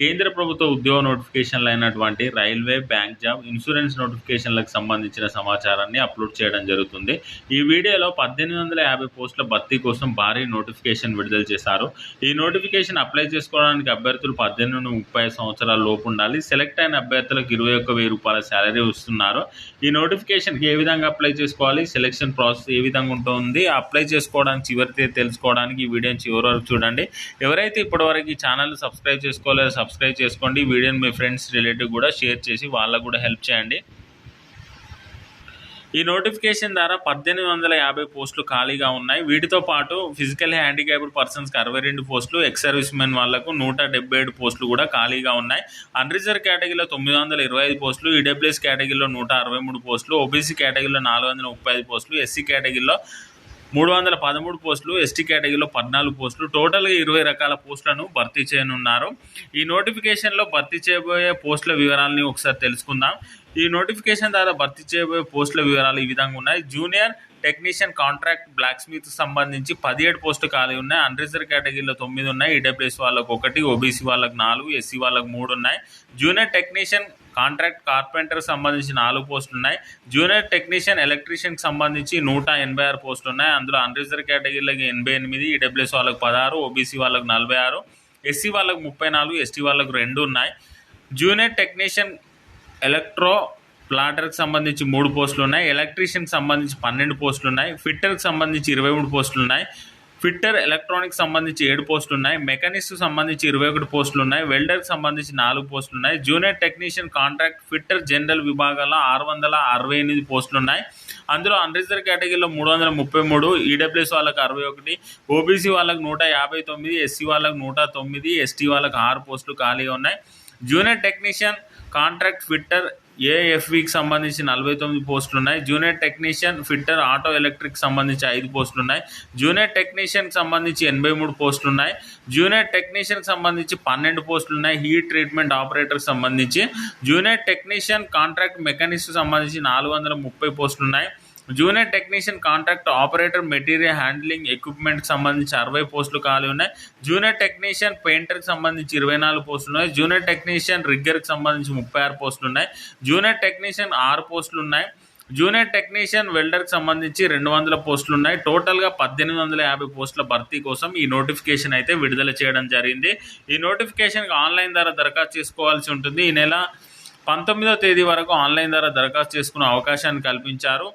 కేంద్ర ప్రభుత్వ ఉద్యోగ నోటిఫికేషన్లు అయినటువంటి రైల్వే బ్యాంక్ జాబ్ ఇన్సూరెన్స్ నోటిఫికేషన్లకు సంబంధించిన సమాచారాన్ని అప్లోడ్ చేయడం జరుగుతుంది. ఈ వీడియోలో పద్దెనిమిది వందల యాభై పోస్టుల భర్తీ కోసం భారీ నోటిఫికేషన్ విడుదల చేశారు. ఈ నోటిఫికేషన్ అప్లై చేసుకోవడానికి అభ్యర్థులు పద్దెనిమిది నుండి ముప్పై సంవత్సరాల లోపు ఉండాలి. సెలెక్ట్ అయిన అభ్యర్థులకు ఇరవై ఒక్క వెయ్యి రూపాయల శాలరీ వస్తున్నారు ఈ నోటిఫికేషన్కి ఏ విధంగా అప్లై చేసుకోవాలి? సెలెక్షన్ ప్రాసెస్ ఏ విధంగా ఉంటుంది? అప్లై చేసుకోవడానికి చివరి తెలుసుకోవడానికి ఈ వీడియోని చివరి వరకు చూడండి. ఎవరైతే ఇప్పటివరకు ఈ ఛానల్ సబ్స్క్రైబ్ చేసుకోలేదో సబ్స్క్రైబ్ చేసుకోండి. వీడియోని మీ ఫ్రెండ్స్ రిలేటివ్ కూడా షేర్ చేసి వాళ్ళకు కూడా హెల్ప్ చేయండి. ఈ నోటిఫికేషన్ ద్వారా పద్దెనిమిది వందల యాభై పోస్టులు ఖాళీగా ఉన్నాయి. వీటితో పాటు ఫిజికల్ హ్యాండిక్యాప్డ్ పర్సన్స్కి అరవై రెండు పోస్టులు ఎక్స్ సర్వీస్ మెన్ వాళ్ళకు నూట డెబ్బై ఏడు పోస్టులు కూడా ఖాళీగా ఉన్నాయి. అన్రిజర్వ్ కేటగిరీలో తొమ్మిది వందల ఇరవై ఐదు పోస్టులు ఈడబ్ల్యూఎస్ కేటగిరీలో నూట అరవై మూడు పోస్టులు ఓబీసీ కేటగిరీలో నాలుగు వందల ముప్పై ఐదు పోస్టులు ఎస్సీ కేటగిరీలో మూడు వందల పదమూడు పోస్టులు ఎస్టీ కేటగిరీలో పద్నాలుగు పోస్టులు. టోటల్గా ఇరవై రకాల పోస్టులను భర్తీ చేయనున్నారు. ఈ నోటిఫికేషన్లో భర్తీ చేయబోయే పోస్టుల వివరాలని ఒకసారి తెలుసుకుందాం. ఈ నోటిఫికేషన్ ద్వారా భర్తీ చేయబోయే పోస్టుల వివరాలు ఈ విధంగా ఉన్నాయి. Junior technician contract black Smith సంబంధించి పదిహేడు పోస్టులు ఖాళీ ఉన్నాయి. అన్రిజర్వ్ కేటగిరీలో తొమ్మిది ఉన్నాయి. ఈడబ్ల్యూఎస్ వాళ్ళకు ఒకటి ఓబీసీ వాళ్ళకు నాలుగు ఎస్సీ వాళ్ళకు మూడు ఉన్నాయి. జూనియర్ టెక్నీషియన్ కాంట్రాక్ట్ కార్పెంటర్ సంబంధించి నాలుగు పోస్టులు ఉన్నాయి జూనియర్ టెక్నీషియన్ ఎలక్ట్రీషియన్కి సంబంధించి నూట ఎనభై ఆరు పోస్టులు ఉన్నాయి అందులో అన్రిజర్వ్ కేటగిరీలకు ఎనభై ఎనిమిది ఈడబ్ల్యూఎస్ వాళ్ళకు పదహారు ఓబీసీ వాళ్ళకు నలభై ఆరు ఎస్సీ వాళ్ళకు ముప్పై నాలుగు ఎస్టీ వాళ్ళకు రెండు ఉన్నాయి. జూనియర్ టెక్నీషియన్ ఎలక్ట్రో ప్లాటర్కి సంబంధించి మూడు పోస్టులు ఉన్నాయి ఎలక్ట్రీషియన్కి సంబంధించి పన్నెండు పోస్టులు ఉన్నాయి ఫిట్టర్కి సంబంధించి ఇరవై మూడు పోస్టులు ఉన్నాయి ఫిట్టర్ ఎలక్ట్రానిక్ సంబంధించి ఏడు పోస్టులు ఉన్నాయి. మెకానిస్ట్ సంబంధించి ఇరవై ఒకటి పోస్టులు ఉన్నాయి. వెల్డర్కి సంబంధించి నాలుగు పోస్టులు ఉన్నాయి. Junior technician contract fitter general విభాగాల్లో ఆరు వందల అరవై ఎనిమిది పోస్టులు ఉన్నాయి. అందులో అన్రిజర్వ్ కేటగిరీలో మూడు వందల ముప్పై మూడు ఈడబ్ల్యూఎస్ వాళ్ళకి అరవై ఒకటి ఓబీసీ వాళ్ళకి నూట యాభై తొమ్మిది ఎస్సీ వాళ్ళకి నూట తొమ్మిది ఎస్టీ వాళ్ళకి ఆరు పోస్టులు ఖాళీగా ఉన్నాయి. జూనియర్ టెక్నీషియన్ కాంట్రాక్ట్ ఫిట్టర్ ఏఎఫ్వికి సంబంధించి నలభై తొమ్మిది పోస్టులు ఉన్నాయి. Junior technician fitter auto electric సంబంధించి ఐదు పోస్టులు ఉన్నాయి. జూనియర్ టెక్నీషియన్కి సంబంధించి ఎనభై మూడు పోస్టులు ఉన్నాయి. జూనియర్ టెక్నీషియన్కి సంబంధించి పన్నెండు పోస్టులు ఉన్నాయి. హీట్ ట్రీట్మెంట్ ఆపరేటర్కి సంబంధించి. జూనియర్ టెక్నీషియన్ కాంట్రాక్ట్ మెకానిస్ట్ సంబంధించి నాలుగు వందల ముప్పై పోస్టులు ఉన్నాయి. Junior technician contract operator material handling ఎక్విప్మెంట్కి సంబంధించి అరవై పోస్టులు ఖాళీ ఉన్నాయి. జూనియర్ టెక్నీషియన్ పెయింటర్కి సంబంధించి ఇరవై నాలుగు పోస్టులు ఉన్నాయి. జూనియర్ టెక్నీషియన్ రిగ్గర్కి సంబంధించి ముప్పై ఆరు పోస్టులు ఉన్నాయి. జూనియర్ టెక్నీషియన్ ఆరు పోస్టులు ఉన్నాయి. జూనియర్ టెక్నీషియన్ వెల్డర్కి సంబంధించి రెండు వందల పోస్టులు ఉన్నాయి. టోటల్గా పద్దెనిమిది వందల యాభై పోస్టుల భర్తీ కోసం ఈ నోటిఫికేషన్ అయితే విడుదల చేయడం జరిగింది. ఈ నోటిఫికేషన్కి ఆన్లైన్ ద్వారా దరఖాస్తు చేసుకోవాల్సి ఉంటుంది. ఈ నెల పంతొమ్మిదో తేదీ వరకు ఆన్లైన్ ద్వారా దరఖాస్తు చేసుకునే అవకాశాన్ని కల్పించారు.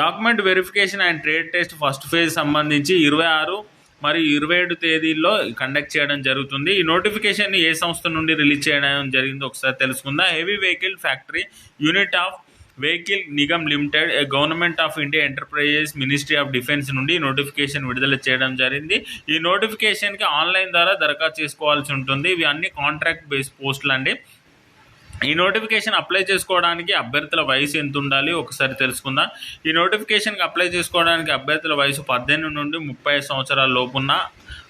Document verification and trade test first phase సంబంధించి ఇరవై ఆరు మరియు ఇరవై ఏడు తేదీల్లో కండక్ట్ చేయడం జరుగుతుంది. ఈ నోటిఫికేషన్ ఏ సంస్థ నుండి రిలీజ్ చేయడం జరిగిందో ఒకసారి తెలుసుకుందాం. Heavy vehicle factory unit of vehicle Nigam limited government of India enterprises ministry of defence నుండి నోటిఫికేషన్ విడుదల చేయడం జరిగింది. ఈ నోటిఫికేషన్కి ఆన్లైన్ ద్వారా దరఖాస్తు చేసుకోవాల్సి ఉంటుంది. ఇవి అన్ని కాంట్రాక్ట్ బేస్ పోస్టులు అండి ఈ నోటిఫికేషన్ అప్లై చేసుకోవడానికి అభ్యర్థుల వయసు ఎంత ఉండాలి? ఒకసారి తెలుసుకుందాం. ఈ నోటిఫికేషన్కి అప్లై చేసుకోవడానికి అభ్యర్థుల వయసు పద్దెనిమిది నుండి ముప్పై సంవత్సరాల లోపున్న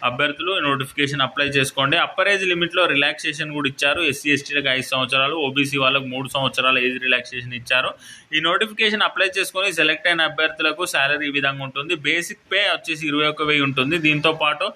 అభ్యర్థులు నోటిఫికేషన్ అప్లై చేసుకోండి. అప్పర్ ఏజ్ లిమిట్లో రిలాక్సేషన్ కూడా ఇచ్చారు. ఎస్సీ ఎస్టీలకు ఐదు సంవత్సరాలు ఓబీసీ వాళ్ళకు మూడు సంవత్సరాల ఏజ్ రిలాక్సేషన్ ఇచ్చారు. ఈ నోటిఫికేషన్ అప్లై చేసుకొని సెలెక్ట్ అయిన అభ్యర్థులకు శాలరీ ఈ విధంగా ఉంటుంది. బేసిక్ పే వచ్చేసి ఇరవై ఒక్క వెయ్యి ఉంటుంది. దీంతో పాటు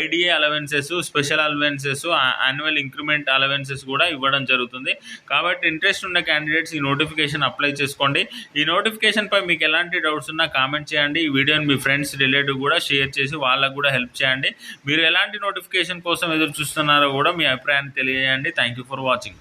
IDA allowances special allowances annual increment allowances కూడా ఇవ్వడం జరుగుతుంది. కాబట్టి ఇంట్రెస్ట్ ఉన్న క్యాండిడేట్స్ ఈ నోటిఫికేషన్ అప్లై చేసుకోండి. ఈ నోటిఫికేషన్పై మీకు ఎలాంటి డౌట్స్ ఉన్నా కామెంట్ చేయండి. ఈ వీడియోని మీ ఫ్రెండ్స్ రిలేటివ్ కూడా షేర్ చేసి వాళ్ళకు కూడా హెల్ప్ చేయండి. మీరు ఎలాంటి నోటిఫికేషన్ కోసం ఎదురు చూస్తున్నారో కూడా మీ అభిప్రాయాన్ని తెలియజేయండి. Thank you for watching